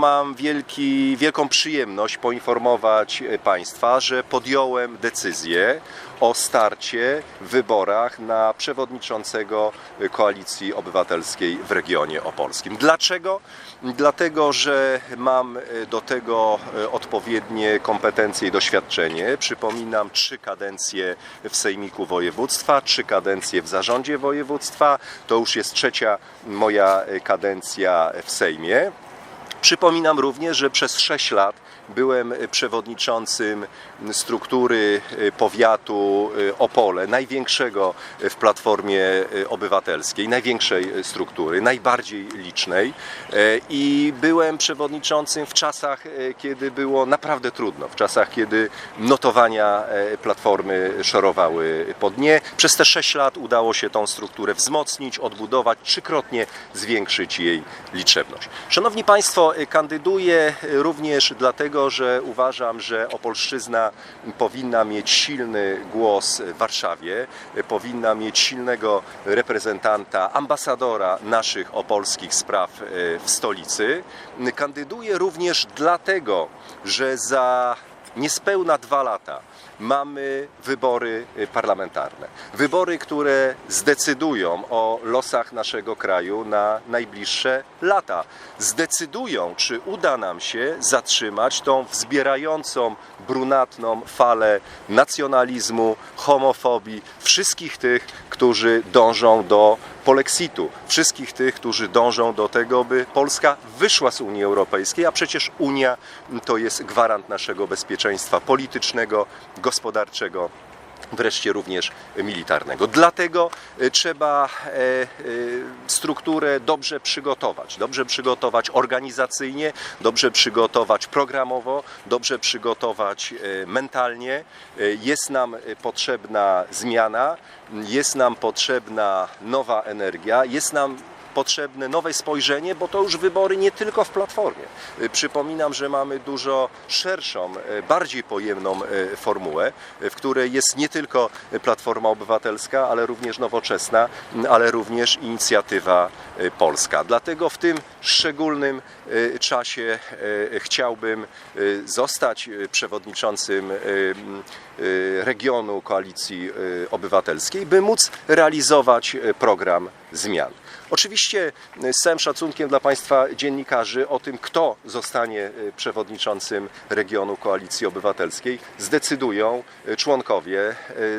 Mam wielki, wielką przyjemność poinformować e, Państwa, że podjąłem decyzję o starcie w wyborach na przewodniczącego Koalicji Obywatelskiej w regionie opolskim. Dlaczego? Dlatego, że mam e, do tego e, odpowiednie kompetencje i doświadczenie. Przypominam, trzy kadencje w Sejmiku Województwa, trzy kadencje w Zarządzie Województwa. To już jest trzecia moja kadencja w Sejmie. Przypominam również, że przez 6 lat byłem przewodniczącym struktury y, powiatu y, Opole, największego w Platformie y, Obywatelskiej, największej struktury, najbardziej licznej i byłem przewodniczącym w czasach, kiedy było naprawdę trudno, w czasach, kiedy notowania Platformy szorowały po dnie. Przez te 6 lat udało się tą strukturę wzmocnić, odbudować, trzykrotnie zwiększyć jej liczebność. Szanowni Państwo, kandyduję również dlatego, że uważam, że Opolszczyzna powinna mieć silny głos w Warszawie, powinna mieć silnego reprezentanta, ambasadora naszych opolskich spraw e, w stolicy. Kandyduję również dlatego, że za niespełna dwa lata mamy wybory y, parlamentarne. Wybory, które zdecydują o losach naszego kraju na najbliższe lata. Zdecydują, czy uda nam się zatrzymać tą wzbierającą brunatną falę nacjonalizmu, homofobii, wszystkich tych, którzy dążą do polexitu, wszystkich tych, którzy dążą do tego, by Polska wyszła z Unii Europejskiej, a przecież Unia to jest gwarant naszego bezpieczeństwa politycznego, gospodarczego, wreszcie również militarnego. Dlatego e, trzeba e, e, strukturę dobrze przygotować, dobrze przygotować organizacyjnie, dobrze przygotować programowo, dobrze przygotować mentalnie. Jest nam potrzebna zmiana, jest nam potrzebna nowa energia, jest nam potrzebne nowe spojrzenie, bo to już wybory nie tylko w Platformie. Y, Przypominam, że mamy dużo szerszą, y, bardziej pojemną y, formułę, w której jest nie tylko Platforma Obywatelska, ale również nowoczesna, ale również inicjatywa polska. Dlatego w tym szczególnym czasie chciałbym zostać przewodniczącym regionu Koalicji Obywatelskiej, by móc realizować program zmian. Oczywiście y, z całym szacunkiem dla Państwa dziennikarzy o tym, kto zostanie y, przewodniczącym regionu Koalicji Obywatelskiej, zdecydują y, członkowie,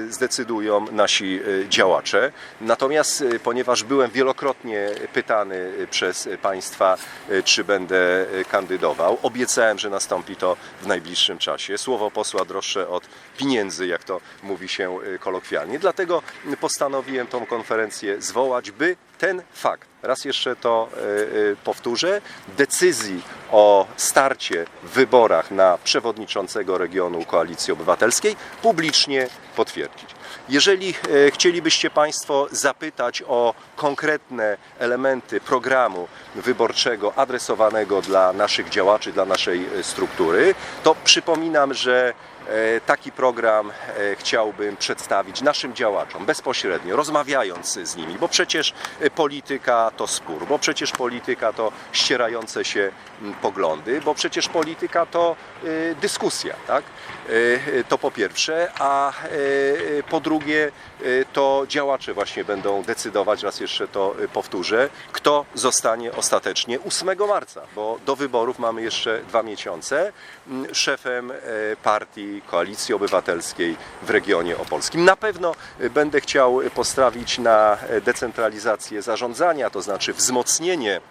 zdecydują nasi działacze. Natomiast ponieważ byłem wielokrotnie pytany przez Państwa, czy będę kandydował, obiecałem, że nastąpi to w najbliższym czasie. Słowo posła droższe od pieniędzy, jak to mówi się kolokwialnie. Dlatego postanowiłem tą konferencję zwołać, by ten fakt, raz jeszcze to y, y, powtórzę, decyzji o starcie w wyborach na przewodniczącego regionu Koalicji Obywatelskiej publicznie potwierdzić. Jeżeli e, chcielibyście Państwo zapytać o konkretne elementy programu wyborczego adresowanego dla naszych działaczy, dla naszej e, struktury, to przypominam, że e, taki program e, chciałbym przedstawić naszym działaczom bezpośrednio, rozmawiając z nimi, bo przecież e, to spór, bo przecież polityka to ścierające się m, poglądy, bo przecież polityka to e, dyskusja, tak? E, To po pierwsze, a po drugie to działacze właśnie będą decydować, raz jeszcze to powtórzę, kto zostanie ostatecznie 8 marca, bo do wyborów mamy jeszcze dwa miesiące, m, szefem partii Koalicji Obywatelskiej w regionie opolskim. Na pewno będę chciał postawić na decentralizację zarządzania, to znaczy wzmocnienie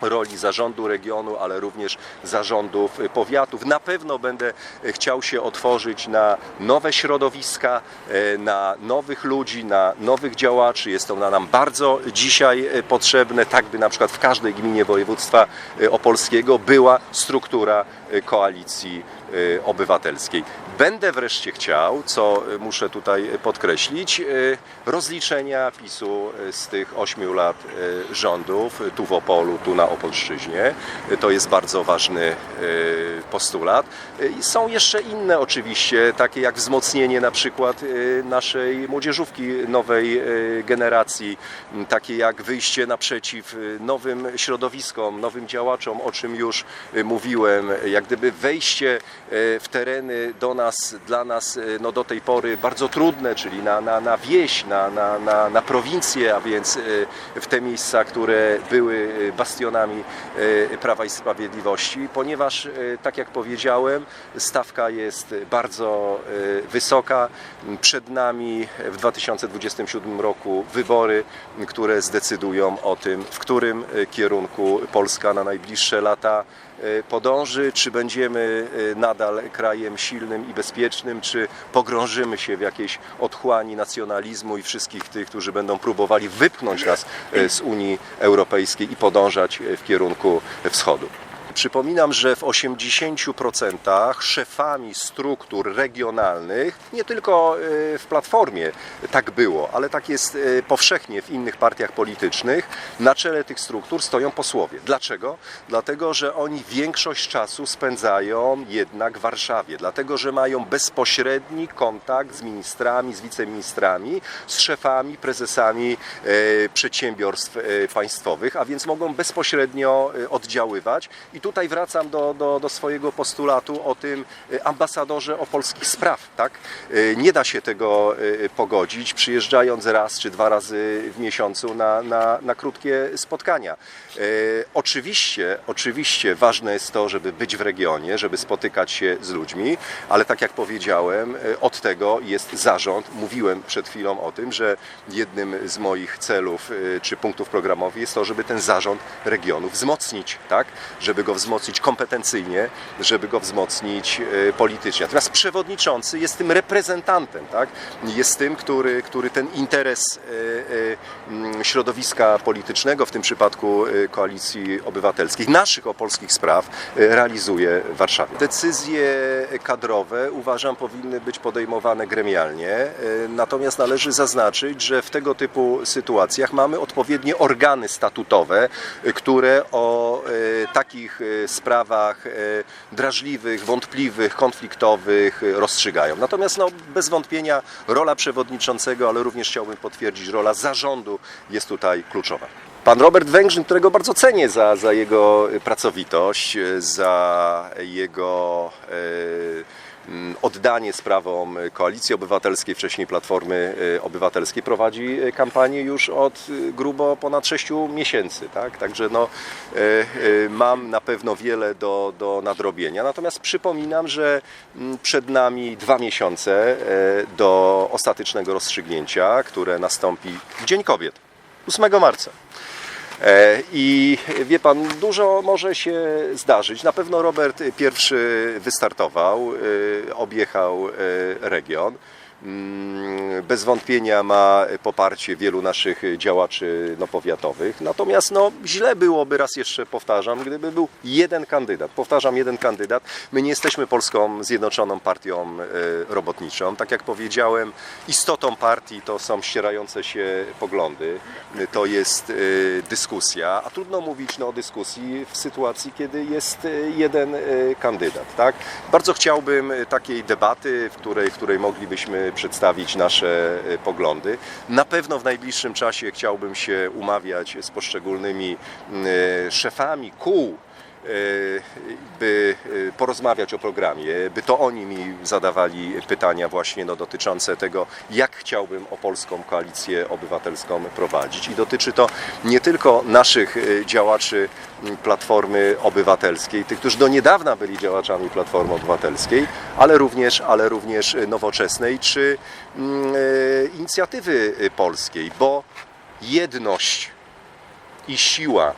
roli zarządu regionu, ale również zarządów powiatów. Na pewno będę y, chciał się otworzyć na nowe środowiska, y, na nowych ludzi, na nowych działaczy. Jest to na nam bardzo dzisiaj y, potrzebne, tak by na przykład w każdej gminie województwa opolskiego była struktura koalicji Obywatelskiej. Będę wreszcie chciał, co y, muszę tutaj podkreślić, y, rozliczenia PiSu y, z tych ośmiu lat y, rządów, y, tu w Opolu, tu na Opolszczyźnie. Y, To jest bardzo ważny y, postulat. Y, Są jeszcze inne oczywiście, takie jak wzmocnienie na przykład y, naszej młodzieżówki nowej y, generacji, m, takie jak wyjście naprzeciw y, nowym środowiskom, nowym działaczom, o czym już y, mówiłem, jak gdyby wejście y, w tereny do nas, dla nas y, no do tej pory bardzo trudne, czyli na, na, na wieś, na, na, na, na prowincję, a więc y, w te miejsca, które były bastionami Prawa i Sprawiedliwości, ponieważ tak jak powiedziałem, stawka jest bardzo wysoka. Przed nami w 2027 roku wybory, które zdecydują o tym, w którym kierunku Polska na najbliższe lata podąży, czy będziemy y, nadal krajem silnym i bezpiecznym, czy pogrążymy się w jakiejś otchłani nacjonalizmu i wszystkich tych, którzy będą próbowali wypchnąć nas y, z Unii Europejskiej i podążać y, w kierunku wschodu. Przypominam, że w 80% szefami struktur regionalnych, nie tylko y, w Platformie tak było, ale tak jest y, powszechnie w innych partiach politycznych, na czele tych struktur stoją posłowie. Dlaczego? Dlatego, że oni większość czasu spędzają jednak w Warszawie, dlatego, że mają bezpośredni kontakt z ministrami, z wiceministrami, z szefami, prezesami y, przedsiębiorstw państwowych, a więc mogą bezpośrednio oddziaływać. I tutaj wracam do, do, do swojego postulatu o tym y, ambasadorze opolskich spraw. Tak? Y, Nie da się tego y, pogodzić, przyjeżdżając raz czy dwa razy w miesiącu na, na, na krótkie spotkania. Oczywiście, oczywiście ważne jest to, żeby być w regionie, żeby spotykać się z ludźmi, ale tak jak powiedziałem, od tego jest zarząd. Mówiłem przed chwilą o tym, że jednym z moich celów czy punktów programowych jest to, żeby ten zarząd regionu wzmocnić, tak? żeby go wzmocnić kompetencyjnie, żeby go wzmocnić y, politycznie. Natomiast przewodniczący jest tym reprezentantem, tak? jest tym, który, który ten interes y, y, mm, środowiska politycznego, w tym przypadku Koalicji Obywatelskiej, naszych opolskich spraw realizuje w Warszawie. Decyzje kadrowe uważam powinny być podejmowane gremialnie, natomiast należy zaznaczyć, że w tego typu sytuacjach mamy odpowiednie organy statutowe, które o takich y, sprawach y, drażliwych, wątpliwych, konfliktowych y, rozstrzygają. Natomiast no, bez wątpienia rola przewodniczącego, ale również chciałbym potwierdzić, rola zarządu jest tutaj kluczowa. Pan Robert Węgrzyn, którego bardzo cenię za, za jego pracowitość, za jego y, mm, oddanie sprawom Koalicji Obywatelskiej, wcześniej Platformy y, Obywatelskiej, prowadzi y, kampanię już od y, grubo ponad 6 miesięcy. Tak? Także no, mam na pewno wiele do, do nadrobienia. Natomiast przypominam, że mm, przed nami dwa miesiące do ostatecznego rozstrzygnięcia, które nastąpi w Dzień Kobiet, 8 marca. E, I wie pan, dużo może się zdarzyć. Na pewno Robert pierwszy wystartował, e, objechał e, region. Mm, Bez wątpienia ma poparcie wielu naszych działaczy no, powiatowych. Natomiast no, źle byłoby, raz jeszcze powtarzam, gdyby był jeden kandydat. Powtarzam, jeden kandydat. My nie jesteśmy Polską Zjednoczoną Partią e, Robotniczą. Tak jak powiedziałem, istotą partii to są ścierające się poglądy, to jest e, dyskusja, a trudno mówić no, o dyskusji w sytuacji, kiedy jest e, jeden kandydat. Tak? Bardzo chciałbym takiej debaty, w której, w której moglibyśmy przedstawić nasze e, poglądy. Na pewno w najbliższym czasie chciałbym się umawiać z poszczególnymi e, szefami kół by e, porozmawiać o programie, by to oni mi zadawali pytania właśnie no, dotyczące tego, jak chciałbym o polską koalicję obywatelską prowadzić. I dotyczy to nie tylko naszych e, działaczy Platformy Obywatelskiej, tych, którzy do niedawna byli działaczami Platformy Obywatelskiej, ale również, ale również e, nowoczesnej czy e, inicjatywy e, polskiej, bo jedność i siła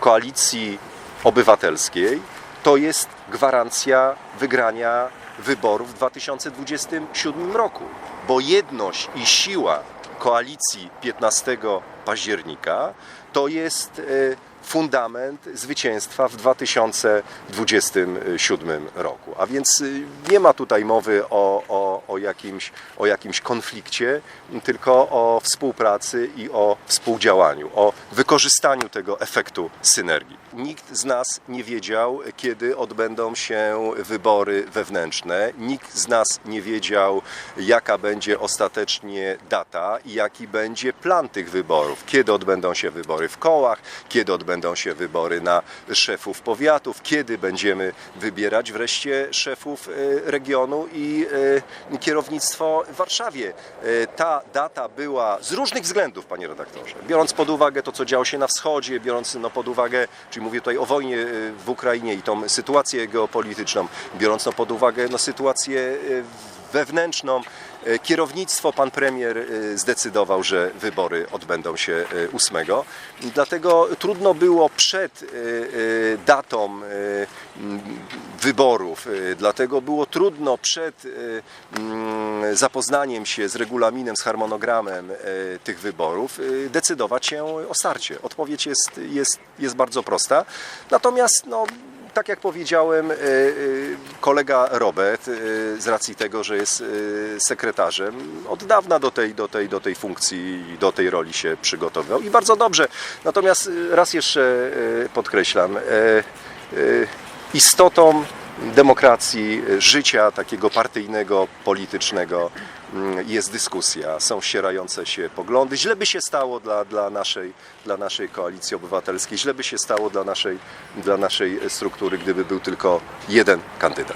koalicji obywatelskiej to jest gwarancja wygrania wyborów w 2027 roku, bo jedność i siła koalicji 15 października to jest e, fundament zwycięstwa w 2027 roku. A więc y, nie ma tutaj mowy o, o, o, jakimś, o jakimś konflikcie, tylko o współpracy i o współdziałaniu, o wykorzystaniu tego efektu synergii. Nikt z nas nie wiedział, kiedy odbędą się wybory wewnętrzne. Nikt z nas nie wiedział, jaka będzie ostatecznie data i jaki będzie plan tych wyborów. Kiedy odbędą się wybory w kołach, kiedy odbędą się wybory na szefów powiatów, kiedy będziemy wybierać wreszcie szefów e, regionu i e, kierownictwo w Warszawie. E, Ta data była z różnych względów, panie redaktorze, biorąc pod uwagę to, co działo się na wschodzie, biorąc no, pod uwagę, czyli mówię tutaj o wojnie e, w Ukrainie i tą sytuację geopolityczną, biorąc no, pod uwagę no, sytuację e, wewnętrzną. E, Kierownictwo, pan premier zdecydował, że wybory odbędą się e, 8. Dlatego trudno było przed datą wyborów, dlatego było trudno przed zapoznaniem się z regulaminem, z harmonogramem e, tych wyborów e, decydować się o starcie. Odpowiedź jest, jest, jest bardzo prosta. Natomiast no, tak jak powiedziałem, e, kolega Robert, z racji tego, że jest sekretarzem, od dawna do tej, do tej, do tej funkcji i do tej roli się przygotowywał i bardzo dobrze. Natomiast raz jeszcze podkreślam, istotą demokracji, życia takiego partyjnego, politycznego mm, jest dyskusja, są ścierające się poglądy. Źle by się stało dla, dla, naszej, dla naszej koalicji obywatelskiej, źle by się stało dla naszej, dla naszej struktury, gdyby był tylko jeden kandydat.